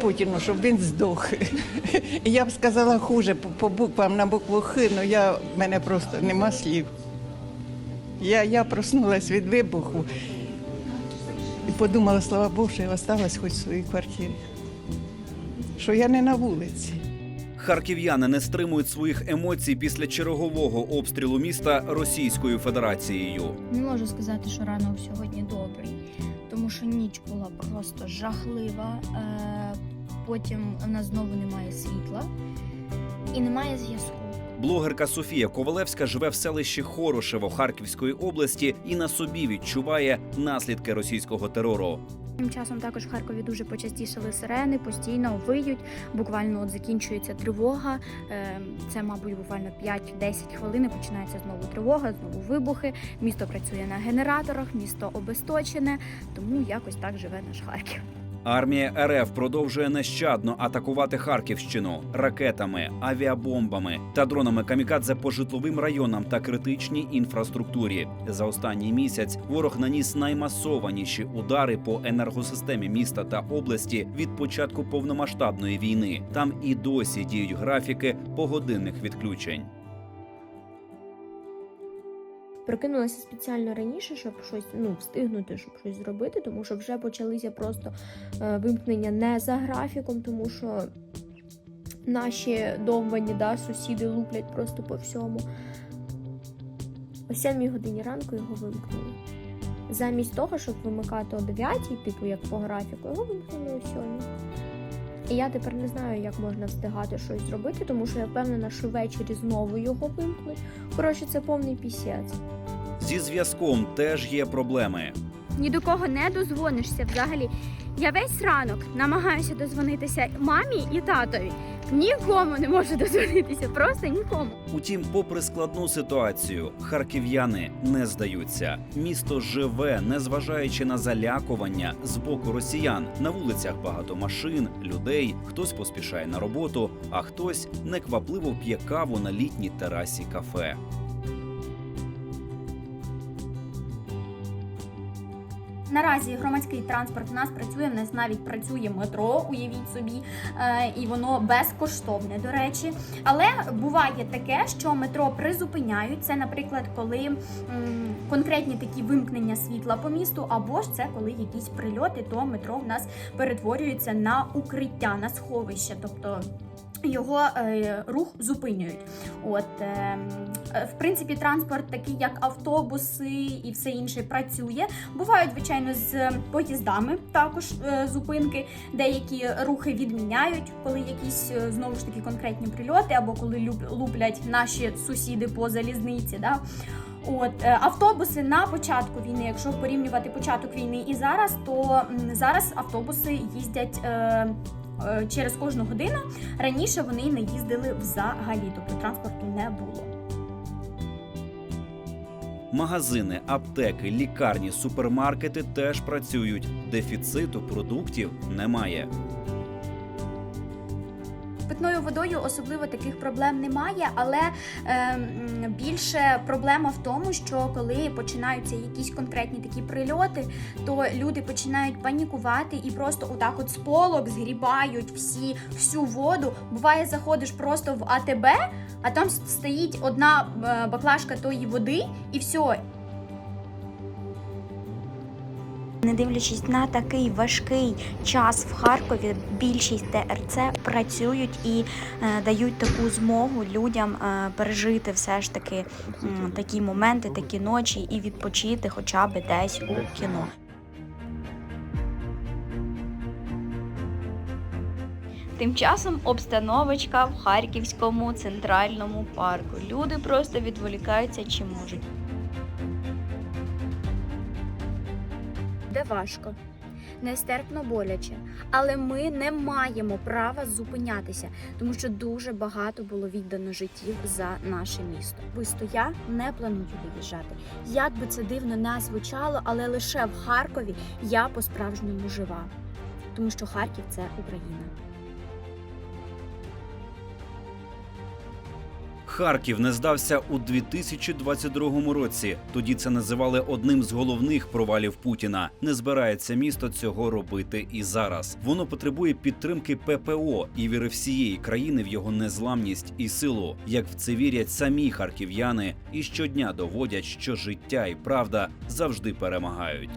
Путіну, щоб він здох. Я б сказала хуже по, буквам на букву Х, але я, в мене просто нема слів. Я, я проснулась від вибуху і подумала, слава Богу, що я осталась хоч в своїй квартирі. Що я не на вулиці. Харків'яни не стримують своїх емоцій після чергового обстрілу міста Російською Федерацією. Не можу сказати, що ранок сьогодні добрий, тому що ніч була просто жахлива. Потім в нас знову немає світла і немає зв'язку. Блогерка Софія Ковалевська живе в селищі Хорошево Харківської області і на собі відчуває наслідки російського терору. Тим часом також в Харкові дуже почастішали сирени, постійно виють. Буквально от закінчується тривога. Е, Це, мабуть, буквально 5-10 хвилин. і Починається знову тривога, знову вибухи. Місто працює на генераторах, місто обесточене, тому якось так живе наш Харків. Армія РФ продовжує нещадно атакувати Харківщину ракетами, авіабомбами та дронами камікадзе по житловим районам та критичній інфраструктурі. За останній місяць ворог наніс наймасованіші удари по енергосистемі міста та області від початку повномасштабної війни. Там і досі діють графіки погодинних відключень. Прокинулася спеціально раніше, щоб щось ну, встигнути, щоб щось зробити, тому що вже почалися просто е, вимкнення не за графіком, тому що наші довбані да, сусіди луплять просто по всьому. О 7 годині ранку його вимкнули. Замість того, щоб вимикати о 9, типу як по графіку, його вимкнули о 7. І я тепер не знаю, як можна встигати щось зробити, тому що я впевнена, що ввечері знову його вимкнуть. Коротше, це повний пісець. Зі зв'язком теж є проблеми. Ні до кого не дозвонишся взагалі. Я весь ранок намагаюся дозвонитися мамі і татові. Нікому не можу дозвонитися, просто нікому. Утім, попри складну ситуацію, харків'яни не здаються. Місто живе, незважаючи на залякування з боку росіян. На вулицях багато машин, людей. Хтось поспішає на роботу, а хтось неквапливо п'є каву на літній терасі кафе. Наразі громадський транспорт у нас працює. В нас навіть працює метро, уявіть собі, е, і воно безкоштовне, до речі. Але буває таке, що метро призупиняють. Це, наприклад, коли конкретні такі вимкнення світла по місту, або ж це коли якісь прильоти, то метро в нас перетворюється на укриття, на сховище. Тобто його е, рух зупинюють. От е, е, в принципі, транспорт, такий як автобуси і все інше, працює. Бувають, звичайно, з поїздами також е, зупинки. Деякі рухи відміняють, коли якісь е, знову ж таки конкретні прильоти, або коли луплять наші сусіди по залізниці. Да? От е, автобуси на початку війни, якщо порівнювати початок війни і зараз, то зараз автобуси їздять. Е, Через кожну годину раніше вони не їздили взагалі, тобто транспорту не було. Магазини, аптеки, лікарні, супермаркети теж працюють. Дефіциту продуктів немає. Питною водою особливо таких проблем немає, але е, більше проблема в тому, що коли починаються якісь конкретні такі прильоти, то люди починають панікувати і просто отак от з полок згрібають всі всю воду. Буває, заходиш просто в АТБ, а там стоїть одна е, баклажка тої води, і все, Не дивлячись на такий важкий час в Харкові, більшість ТРЦ працюють і е, дають таку змогу людям е, пережити все ж таки м, такі моменти, такі ночі і відпочити хоча б десь у кіно. Тим часом обстановочка в Харківському центральному парку. Люди просто відволікаються чи можуть. Де важко, нестерпно боляче, але ми не маємо права зупинятися, тому що дуже багато було віддано життів за наше місто. Особисто я не планую виїжджати. Як би це дивно не звучало, але лише в Харкові я по-справжньому жива, тому що Харків це Україна. Харків не здався у 2022 році. Тоді це називали одним з головних провалів Путіна. Не збирається місто цього робити і зараз. Воно потребує підтримки ППО і віри всієї країни в його незламність і силу. Як в це вірять самі харків'яни, і щодня доводять, що життя і правда завжди перемагають.